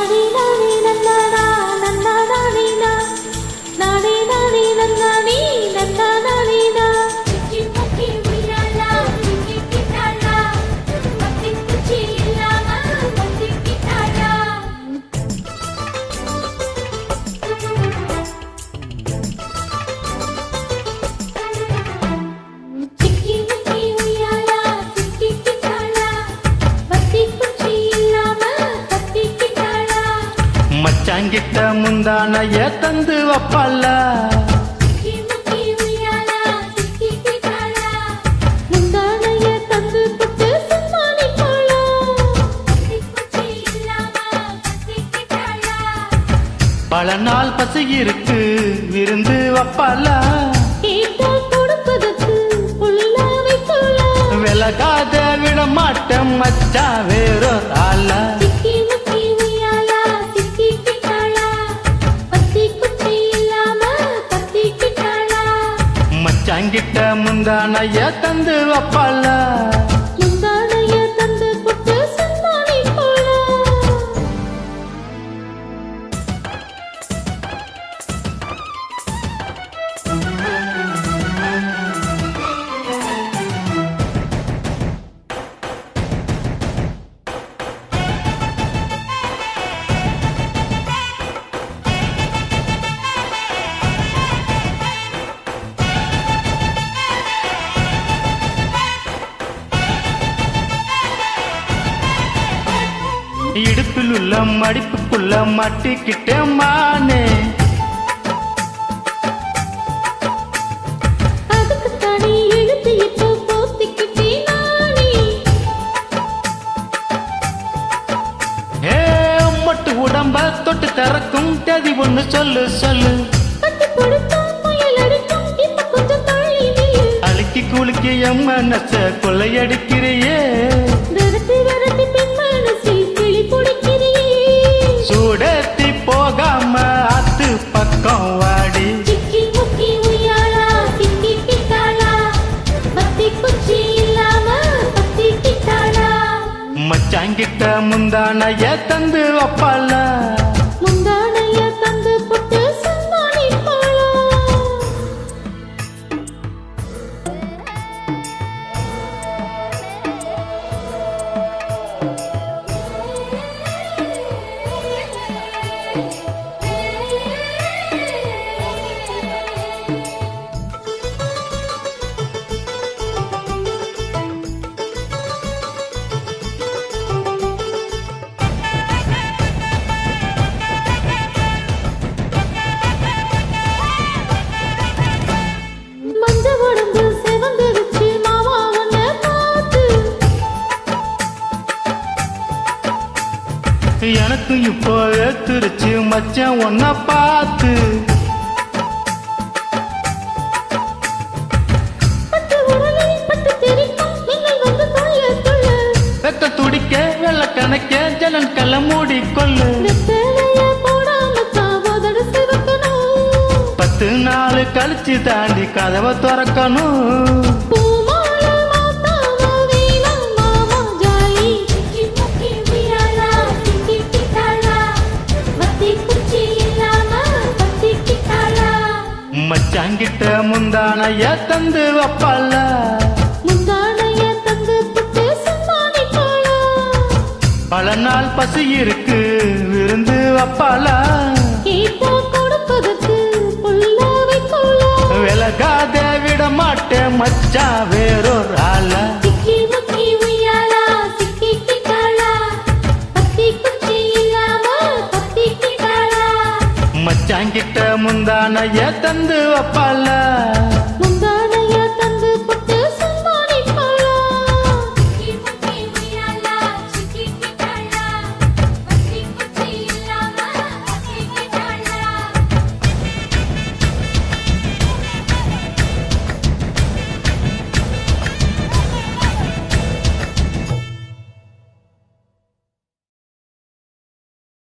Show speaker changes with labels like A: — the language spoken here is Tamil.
A: நன்னதானி நன்னதானி நன்னதானி
B: நன்னதானி முந்தானைய தந்து
C: வப்பல்ல. பல
B: நாள் பசி இருக்கு விருந்து
C: வப்பல்ல.
B: விலகாத விட மாட்டம் மச்சா
C: வேறோ அல்ல
B: மச்சாங்கிட்ட முந்தானைய தந்து வப்பால இடுப்பில் உள்ள மடிப்புக்குள்ள மாட்டிக்கிட்டேன் மானே உடம்ப தொட்டு திறக்கும் தேதி ஒண்ணு சொல்லு சொல்லு. அழுக்கி குலுக்கி என் மனச கொள்ளையடிக்கிறியே. மச்சாங்கிட்ட முந்தானைய தந்து வப்பால
C: முந்தானைய தந்து புட்டு சும்மானி
B: எனக்கும் இப்போ ஏத்துருச்சு மச்சான் ஒன்ன பார்த்து. வெக்க துடிக்க வெள்ள கணக்க ஜலன் கள்ள மூடி கொள்ளு பத்து நாள் கழிச்சு தாண்டி கதவை திறக்கணும். மச்சாங்கிட்ட முந்தானைய தந்து வப்பால
C: முந்தானைய தந்து புட்டு சும்மானி போலா
B: நாள் பசி இருக்கு விருந்து வப்பாலா
C: கேட்டா
B: விலகாத விட மாட்டேன் மச்சா வேறொரு கிட்ட முந்தானைய தந்து வப்பால